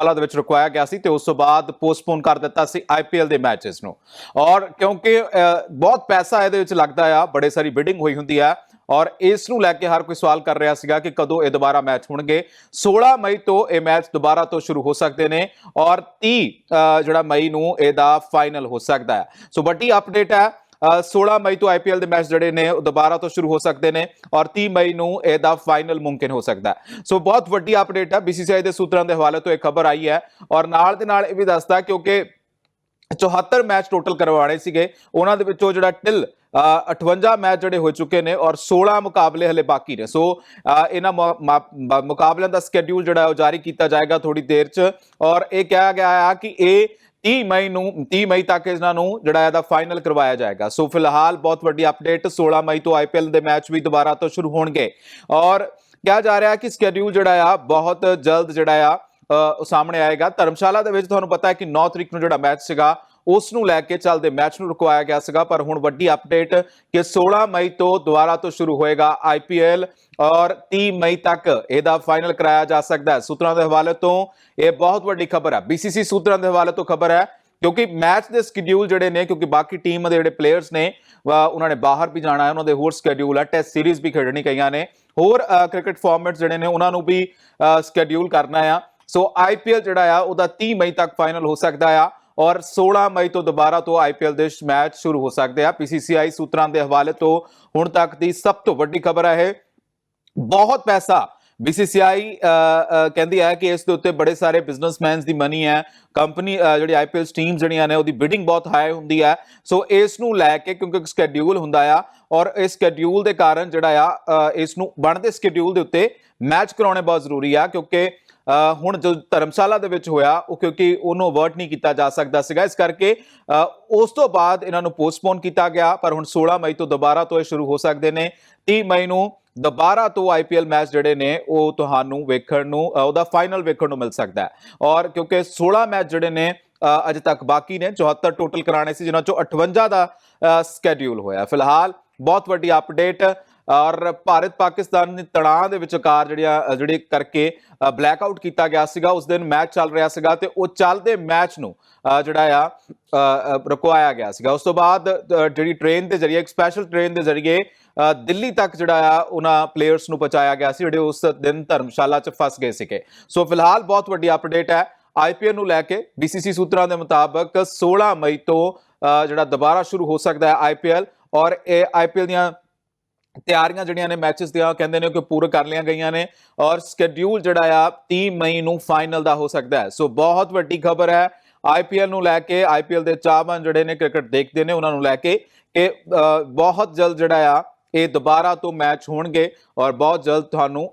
ਹਾਲਾਂ ਦੇ ਵਿੱਚ ਰੁਕਵਾਇਆ ਗਿਆ ਸੀ ਤੇ ਉਸ ਤੋਂ ਬਾਅਦ ਪੋਸਟਪੋਨ ਕਰ ਦਿੱਤਾ ਸੀ ਆਈਪੀਐਲ ਦੇ ਮੈਚਸ ਨੂੰ। ਔਰ ਕਿਉਂਕਿ ਬਹੁਤ ਪੈਸਾ ਇਹਦੇ ਵਿੱਚ ਲੱਗਦਾ ਆ, ਬੜੇ ਸਾਰੀ ਬਿਡਿੰਗ ਹੋਈ ਹੁੰਦੀ ਆ, ਔਰ ਇਸ ਨੂੰ ਲੈ ਕੇ ਹਰ ਕੋਈ ਸਵਾਲ ਕਰ ਰਿਹਾ ਸੀਗਾ ਕਿ ਕਦੋਂ ਇਹ ਦੁਬਾਰਾ ਮੈਚ ਹੋਣਗੇ। 16 ਮਈ ਤੋਂ ਇਹ ਮੈਚ ਦੁਬਾਰਾ ਤੋਂ ਸ਼ੁਰੂ ਹੋ ਸਕਦੇ ਨੇ, ਔਰ 30 ਜਿਹੜਾ ਮਈ ਨੂੰ ਇਹਦਾ ਫਾਈਨਲ ਹੋ ਸਕਦਾ ਹੈ। ਸੋ ਵੱਡੀ ਅਪਡੇਟ ਹੈ 16 ਮਈ ਤੋਂ ਆਈਪੀਐਲ ਦੇ ਮੈਚ ਜਿਹੜੇ ਨੇ ਉਹ ਦੁਬਾਰਾ ਤੋਂ ਸ਼ੁਰੂ ਹੋ ਸਕਦੇ ਨੇ ਔਰ 30 ਮਈ ਨੂੰ ਇਹਦਾ ਫਾਈਨਲ ਮੁਮਕਿਨ ਹੋ ਸਕਦਾ ਸੋ ਬਹੁਤ ਵੱਡੀ ਅਪਡੇਟ ਹੈ ਬੀਸੀਸੀਆਈ ਦੇ ਸੂਤਰਾਂ ਦੇ ਹਵਾਲੇ ਤੋਂ ਇਹ ਖਬਰ ਆਈ ਹੈ ਔਰ ਨਾਲ ਦੇ ਨਾਲ ਇਹ ਵੀ ਦੱਸਦਾ ਕਿਉਂਕਿ 74 ਮੈਚ ਟੋਟਲ ਕਰਵਾਣੇ ਸੀਗੇ ਉਹਨਾਂ ਦੇ ਵਿੱਚੋਂ ਜਿਹੜਾ ਟਿਲ ਅ, 58 ਮੈਚ ਜਿਹੜੇ ਹੋ ਚੁੱਕੇ ਨੇ ਔਰ 16 ਮੁਕਾਬਲੇ ਹਲੇ ਬਾਕੀ ਨੇ। ਸੋ ਇਹਨਾਂ ਮਾ- ਮੁਕਾਬਲਿਆਂ ਦਾ ਸਕੇਡਿਊਲ ਜਿਹੜਾ ਉਹ ਜਾਰੀ ਕੀਤਾ ਜਾਏਗਾ ਥੋੜੀ ਦੇਰ 'ਚ ਔਰ ਇਹ ਕਿਹਾ ਗਿਆ ਆ ਕਿ ਇਹ 30 ਮਈ ਨੂੰ 30 ਮਈ ਤੱਕ ਇਹਨਾਂ ਨੂੰ ਜਿਹੜਾ ਇਹਦਾ ਫਾਈਨਲ ਕਰਵਾਇਆ ਜਾਏਗਾ। ਸੋ ਫਿਲਹਾਲ ਬਹੁਤ ਵੱਡੀ ਅਪਡੇਟ 16 ਮਈ ਤੋਂ ਆਈਪੀਐਲ ਦੇ ਮੈਚ ਵੀ ਦੁਬਾਰਾ ਤੋਂ ਸ਼ੁਰੂ ਹੋਣਗੇ। ਔਰ ਕਿਹਾ ਜਾ ਰਿਹਾ ਕਿ ਸਕੇਡਿਊਲ ਜਿਹੜਾ ਆ, ਬਹੁਤ ਜਲਦ ਜਿਹੜਾ ਆ ਉਹ ਸਾਹਮਣੇ ਆਏਗਾ। ਧਰਮਸ਼ਾਲਾ ਦੇ ਵਿੱਚ ਤੁਹਾਨੂੰ ਪਤਾ ਹੈ ਕਿ 9 ਤਰੀਕ ਨੂੰ ਜਿਹੜਾ ਮੈਚ ਸੀਗਾ ਉਸ ਨੂੰ ਲੈ ਕੇ ਚੱਲਦੇ ਮੈਚ ਨੂੰ ਰੁਕਵਾਇਆ ਗਿਆ ਸੀਗਾ, ਪਰ ਹੁਣ ਵੱਡੀ ਅਪਡੇਟ ਕਿ 16 ਮਈ ਤੋਂ ਦੁਬਾਰਾ ਤੋਂ ਸ਼ੁਰੂ ਹੋਏਗਾ ਆਈਪੀਐਲ ਔਰ 30 ਮਈ ਤੱਕ ਇਹਦਾ ਫਾਈਨਲ ਕਰਾਇਆ ਜਾ ਸਕਦਾ ਹੈ। ਸੂਤਰਾਂ ਦੇ ਹਵਾਲੇ ਤੋਂ ਇਹ ਬਹੁਤ ਵੱਡੀ ਖਬਰ ਹੈ। ਬੀਸੀਸੀ ਸੂਤਰਾਂ ਦੇ ਹਵਾਲੇ ਤੋਂ ਖਬਰ ਹੈ, ਕਿਉਂਕਿ ਮੈਚ ਦੇ ਸਕੇਡਿਊਲ ਜਿਹੜੇ ਨੇ, ਕਿਉਂਕਿ ਬਾਕੀ ਟੀਮ ਦੇ ਜਿਹੜੇ ਪਲੇਅਰਸ ਨੇ ਉਹਨਾਂ ਨੇ ਬਾਹਰ ਵੀ ਜਾਣਾ ਹੈ, ਉਹਨਾਂ ਦੇ ਹੋਰ ਸਕੇਡਿਊਲ ਹੈ ਟੈਸਟ ਸੀਰੀਜ਼ ਵੀ ਖੇਡਣੀ ਕਈਆਂ ਨੇ, ਹੋਰ ਕ੍ਰਿਕਟ ਫਾਰਮੈਟਸ ਜਿਹੜੇ ਨੇ, ਉਹਨਾਂ ਨੂੰ ਵੀ ਸਕੇਡਿਊਲ ਕਰਨਾ ਆ। ਸੋ ਆਈਪੀਐਲ ਜਿਹੜਾ ਆ, ਉਹਦਾ 30 ਮਈ ਤੱਕ ਫਾਈਨਲ ਹੋ ਸਕਦਾ ਆ। ਔਰ 16 ਮਈ ਤੋਂ ਦੁਬਾਰਾ ਤੋਂ ਆਈਪੀਐਲ ਦੇ ਮੈਚ ਸ਼ੁਰੂ ਹੋ ਸਕਦੇ ਆ। ਪੀਸੀਸੀਆਈ ਸੂਤਰਾਂ ਦੇ ਹਵਾਲੇ ਤੋਂ ਹੁਣ ਤੱਕ ਦੀ ਸਭ ਤੋਂ ਵੱਡੀ ਖਬਰ ਹੈ ਇਹ। ਬਹੁਤ ਪੈਸਾ ਬੀਸੀਸੀਆਈ ਕਹਿੰਦੀ ਹੈ ਕਿ ਇਸ ਦੇ ਉੱਤੇ ਬੜੇ ਸਾਰੇ ਬਿਜ਼ਨਸਮੈਨਸ ਦੀ ਮਨੀ ਹੈ। ਕੰਪਨੀ ਜਿਹੜੀ ਆਈਪੀਐਲ ਟੀਮ ਜਿਹੜੀਆਂ ਨੇ, ਉਹਦੀ ਬਿਡਿੰਗ ਬਹੁਤ ਹਾਈ ਹੁੰਦੀ ਹੈ। ਸੋ ਇਸ ਨੂੰ ਲੈ ਕੇ ਕਿਉਂਕਿ ਇੱਕ ਸਕੇਡਿਊਲ ਹੁੰਦਾ ਆ ਔਰ ਇਸ ਸਕੇਡਿਊਲ ਦੇ ਕਾਰਨ ਜਿਹੜਾ ਆ ਇਸ ਨੂੰ ਬਣਦੇ ਸਕੇਡਿਊਲ ਦੇ ਉੱਤੇ ਮੈਚ ਕਰਾਉਣੇ ਬਹੁਤ ਜ਼ਰੂਰੀ ਆ ਕਿਉਂਕਿ ਹੁਣ ਜੋ ਧਰਮਸ਼ਾਲਾ ਦੇ ਵਿੱਚ ਹੋਇਆ ਉਹ ਕਿਉਂਕਿ ਉਹਨੂੰ ਅਵਰਟ ਨਹੀਂ ਕੀਤਾ ਜਾ ਸਕਦਾ ਸੀਗਾ। ਇਸ ਕਰਕੇ ਉਸ ਤੋਂ ਬਾਅਦ ਇਹਨਾਂ ਨੂੰ ਪੋਸਟਪੋਨ ਕੀਤਾ ਗਿਆ ਪਰ ਹੁਣ 16 ਮਈ ਤੋਂ ਦੁਬਾਰਾ ਤੋਂ ਇਹ ਸ਼ੁਰੂ ਹੋ ਸਕਦੇ ਨੇ। 30 ਮਈ ਨੂੰ ਦੁਬਾਰਾ ਤੋਂ ਆਈਪੀਐਲ ਮੈਚ ਜਿਹੜੇ ਨੇ ਉਹ ਤੁਹਾਨੂੰ ਵੇਖਣ ਨੂੰ ਉਹਦਾ ਫਾਈਨਲ ਵੇਖਣ ਨੂੰ ਮਿਲ ਸਕਦਾ ਹੈ। ਔਰ ਕਿਉਂਕਿ 16 ਮੈਚ ਜਿਹੜੇ ਨੇ ਅ, ਅਜੇ ਤੱਕ ਬਾਕੀ ਨੇ 74 ਟੋਟਲ ਕਰਾਣੇ ਸੀ ਜਿਨ੍ਹਾਂ ਚੋਂ 58 ਦਾ ਸਕੇਡਿਊਲ ਹੋਇਆ। ਫਿਲਹਾਲ ਬਹੁਤ ਵੱਡੀ ਅਪਡੇਟ ਔਰ ਭਾਰਤ ਪਾਕਿਸਤਾਨ ਦੇ ਤਣਾਅ ਦੇ ਵਿਚਕਾਰ ਜਿਹੜੀਆਂ ਜਿਹੜੀ ਕਰਕੇ ਬਲੈਕ ਆਊਟ ਕੀਤਾ ਗਿਆ ਸੀਗਾ, ਉਸ ਦਿਨ ਮੈਚ ਚੱਲ ਰਿਹਾ ਸੀਗਾ ਤੇ ਉਹ ਚੱਲਦੇ ਮੈਚ ਨੂੰ ਜਿਹੜਾ ਆ ਰੁਕਵਾਇਆ ਗਿਆ ਸੀਗਾ। ਉਸ ਤੋਂ ਬਾਅਦ ਜਿਹੜੀ ਟ੍ਰੇਨ ਦੇ ਜ਼ਰੀਏ, ਇੱਕ ਸਪੈਸ਼ਲ ਟ੍ਰੇਨ ਦੇ ਜ਼ਰੀਏ ਦਿੱਲੀ ਤੱਕ ਜਿਹੜਾ ਆ, ਉਹਨਾਂ ਪਲੇਅਰਸ ਨੂੰ ਪਹੁੰਚਾਇਆ ਗਿਆ ਸੀ, ਜਿਹੜੇ ਉਸ ਦਿਨ ਧਰਮਸ਼ਾਲਾ 'ਚ ਫਸ ਗਏ ਸੀਗੇ। ਸੋ ਫਿਲਹਾਲ ਬਹੁਤ ਵੱਡੀ ਅਪਡੇਟ ਹੈ। ਆਈਪੀਐਲ ਨੂੰ ਲੈ ਕੇ ਬੀਸੀਸੀ ਸੂਤਰਾਂ ਦੇ ਮੁਤਾਬਕ 16 ਮਈ ਤੋਂ ਜਿਹੜਾ ਦੁਬਾਰਾ ਸ਼ੁਰੂ ਹੋ ਸਕਦਾ ਹੈ ਆਈਪੀਐਲ ਔਰ ਇਹ ਆਈਪੀਐਲ ਦੀਆਂ ਤਿਆਰੀਆਂ ਜਿਹੜੀਆਂ ਨੇ ਮੈਚਸ ਦੀਆਂ ਕਹਿੰਦੇ ਨੇ ਕਿ ਪੂਰ ਕਰ ਲਈਆਂ ਗਈਆਂ ਨੇ ਔਰ ਸਕੇਡਿਊਲ ਜਿਹੜਾ ਆ 30 ਮਈ ਨੂੰ ਫਾਈਨਲ ਦਾ ਹੋ ਸਕਦਾ ਹੈ। ਸੋ ਬਹੁਤ ਵੱਡੀ ਖਬਰ ਹੈ। ਆਈਪੀਐਲ ਨੂੰ ਲੈ ਕੇ ਆਈਪੀਐਲ ਦੇ ਚਾਹਵਾਨ ਜਿਹੜੇ ਨੇ ਕ੍ਰਿਕਟ ਦੇਖਦੇ ਨੇ, ਉਹਨਾਂ ਨੂੰ ਲੈ ਕੇ ਕਿ ਬਹੁਤ ਜਲਦ ਜਿਹੜਾ ਆ, ਇਹ ਦੁਬਾਰਾ ਤੋਂ ਮੈਚ ਹੋਣਗੇ ਔਰ ਬਹੁਤ ਜਲਦ ਤੁਹਾਨੂੰ